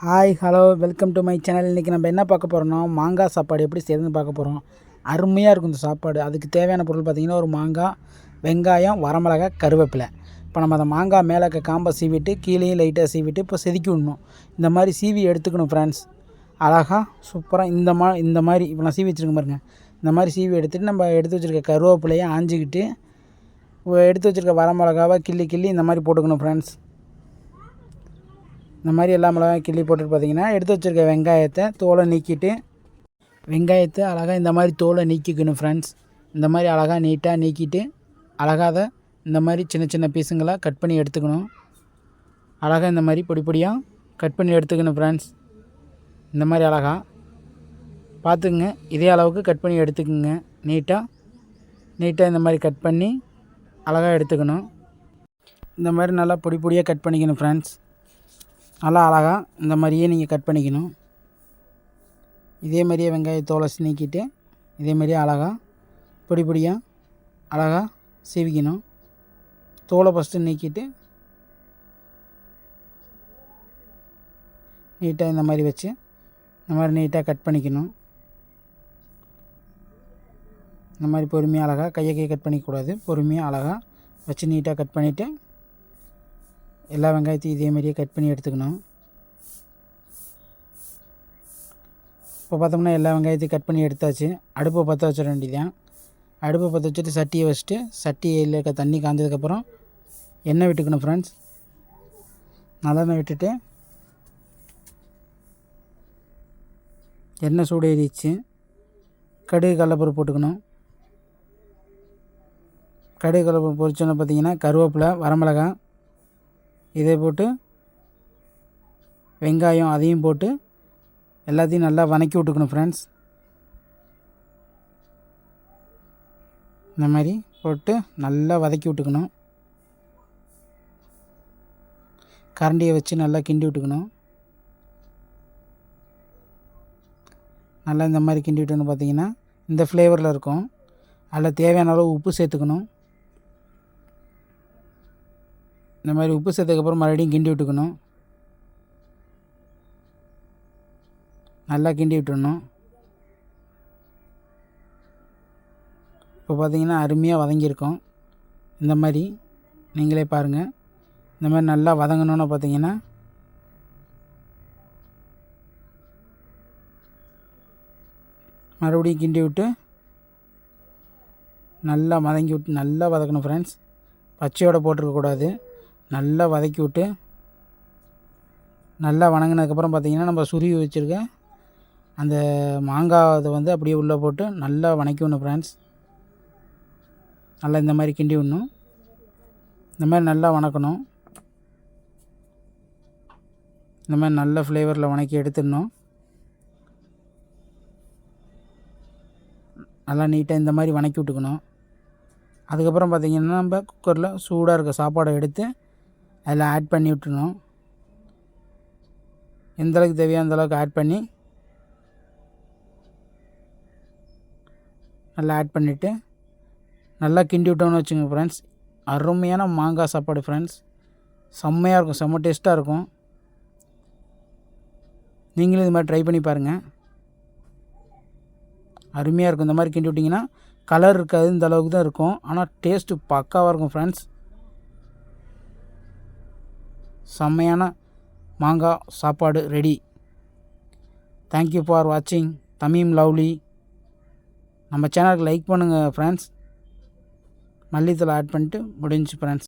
Hi hello welcome to my channel இன்றைக்கி நம்ம என்ன பார்க்க போகிறோம்னா மாங்காய் சாப்பாடு எப்படி செய்யறதுன்னு பார்க்க போகிறோம் அருமையாக இருக்கும் இந்த சாப்பாடு. அதுக்கு தேவையான பொருள் பார்த்திங்கன்னா ஒரு மாங்காய் வெங்காயம் வரமிளகாய் கருவேப்பிலை. இப்போ நம்ம அந்த மாங்காய் மேலே காம்பை சீவிட்டு கீழேயும் லைட்டாக சீவிட்டு இப்போ செதுக்கி விடணும். இந்த மாதிரி சீவி எடுத்துக்கணும் ஃப்ரெண்ட்ஸ் அழகாக சூப்பராக இந்த மா இந்த மாதிரி இப்போ நான் சீவி வச்சுருக்கேன் பாருங்கள் இந்த மாதிரி சீவி எடுத்துகிட்டு நம்ம எடுத்து வச்சுருக்க கருவேப்பிலையை ஆஞ்சிக்கிட்டு எடுத்து வச்சுருக்க வரமிளகாவை கிள்ளி கிள்ளி இந்த மாதிரி போட்டுக்கணும் ஃப்ரெண்ட்ஸ் இந்த மாதிரி எல்லா மிளகாயும் கிள்ளி போட்டுட்டு பார்த்தீங்கன்னா எடுத்து வச்சுருக்க வெங்காயத்தை தோலை நீக்கிட்டு வெங்காயத்தை அழகாக இந்த மாதிரி தோலை நீக்கிக்கணும் ஃப்ரெண்ட்ஸ் இந்த மாதிரி அழகாக நீட்டாக நீக்கிட்டு அழகாக அதை இந்த மாதிரி சின்ன சின்ன பீஸுங்களாக கட் பண்ணி எடுத்துக்கணும். அழகாக இந்த மாதிரி பொடி பொடியாக கட் பண்ணி எடுத்துக்கணும் ஃப்ரெண்ட்ஸ் இந்த மாதிரி அழகாக பார்த்துக்குங்க. இதே அளவுக்கு கட் பண்ணி எடுத்துக்கோங்க. நீட்டாக நீட்டாக இந்த மாதிரி கட் பண்ணி அழகாக எடுத்துக்கணும். இந்த மாதிரி நல்லா பொடி பொடியாக கட் பண்ணிக்கணும் ஃப்ரெண்ட்ஸ் நல்லா அழகாக இந்த மாதிரியே நீங்கள் கட் பண்ணிக்கணும். இதே மாதிரியே வெங்காயத்தோலை நீக்கிட்டு இதே மாதிரியே அழகாக பொடி பொடியாக அழகாக சீவிக்கணும். தோலை ஃபஸ்ட்டு நீக்கிட்டு நீட்டாக இந்த மாதிரி வச்சு இந்த மாதிரி நீட்டாக கட் பண்ணிக்கணும். இந்த மாதிரி பொறுமையாக அழகாக கையை கையை கட் பண்ணிக்கக்கூடாது பொறுமையாக அழகாக வச்சு நீட்டாக கட் பண்ணிவிட்டு எல்லா வெங்காயத்தையும் இதே மாதிரியே கட் பண்ணி எடுத்துக்கணும். இப்போ பார்த்தோம்னா எல்லா வெங்காயத்தையும் கட் பண்ணி எடுத்தாச்சு. அடுப்பை பற்ற வச்சிட வேண்டியதான் அடுப்பை பற்ற வச்சுட்டு சட்டியை வச்சுட்டு சட்டியில் இருக்க தண்ணி காய்ஞ்சதுக்கப்புறம் எண்ணெய் விட்டுக்கணும் ஃப்ரெண்ட்ஸ் நல்லெண்ணெய் விட்டுட்டு எண்ணெய் சூடு ஏறிச்சு கடுகு கடலப்பருப்பு போட்டுக்கணும். கடுகு கடலப்பருப்பு பொரிச்சோன்னு பார்த்தீங்கன்னா கருவேப்பிலை வரமிளகாய் இதை போட்டு வெங்காயம் அதையும் போட்டு எல்லாத்தையும் நல்லா வதக்கி விட்டுக்கணும் ஃப்ரெண்ட்ஸ் இந்த மாதிரி போட்டு நல்லா வதக்கி விட்டுக்கணும். கரண்டியை வச்சு நல்லா கிண்டி விட்டுக்கணும். நல்லா இந்த மாதிரி கிண்டி விட்டோன்னு பார்த்தீங்கன்னா இந்த ஃப்ளேவரில் இருக்கும். அதில் தேவையான அளவு உப்பு சேர்த்துக்கணும். இந்த மாதிரி உப்பு சேர்த்ததுக்கப்புறம் மறுபடியும் கிண்டி விட்டுக்கணும். நல்லா கிண்டி விட்டுடணும் இப்போ பார்த்தீங்கன்னா அருமையாக வதங்கியிருக்கோம். இந்த மாதிரி நீங்களே பாருங்கள் இந்த மாதிரி நல்லா வதங்கணுன்னு பார்த்தீங்கன்னா மறுபடியும் கிண்டி விட்டு நல்லா வதங்கி விட்டு நல்லா வதக்கணும் ஃப்ரெண்ட்ஸ் பச்சையோடு போட்டிருக்கக்கூடாது. நல்லா வதக்கி விட்டு நல்லா வணங்கினதுக்கப்புறம் பார்த்திங்கன்னா நம்ம சுருவி வச்சுருக்க அந்த மாங்காய் அதை வந்து அப்படியே உள்ளே போட்டு நல்லா வணக்கி விடணும் ஃப்ரெண்ட்ஸ் நல்லா இந்த மாதிரி கிண்டி விடணும். இந்த மாதிரி நல்லா வணக்கணும். இந்த மாதிரி நல்ல ஃப்ளேவரில் வணக்கி எடுத்துடணும். நல்லா நீட்டாக இந்த மாதிரி வணக்கி விட்டுக்கணும். அதுக்கப்புறம் பார்த்திங்கன்னா நம்ம குக்கரில் சூடாக இருக்க சாப்பாடை எடுத்து அதில் ஆட் பண்ணி விட்டுணும் எந்தளவுக்கு தேவையோ அந்தளவுக்கு ஆட் பண்ணி நல்லா ஆட் பண்ணிவிட்டு நல்லா கிண்டி விட்டோம்னு வச்சுங்க ஃப்ரெண்ட்ஸ் அருமையான மாங்காய் சாப்பாடு ஃப்ரெண்ட்ஸ் செம்மையாக இருக்கும் செம்ம டேஸ்ட்டாக இருக்கும். நீங்களும் இது மாதிரி ட்ரை பண்ணி பாருங்கள் அருமையாக இருக்கும். இந்த மாதிரி கிண்டி விட்டிங்கன்னா கலர் இருக்காது இந்த அளவுக்கு தான் இருக்கும். ஆனால் டேஸ்ட்டு பக்காவாக இருக்கும் ஃப்ரெண்ட்ஸ் செம்மையான மாங்காய் சாப்பாடு ரெடி தேங்க்யூ ஃபார் வாட்சிங் தமீம் லவ்லி. நம்ம சேனலுக்கு லைக் பண்ணுங்கள் ஃப்ரெண்ட்ஸ் மல்லித்தலை ஆட் பண்ணிட்டு முடிஞ்சு ஃப்ரெண்ட்ஸ்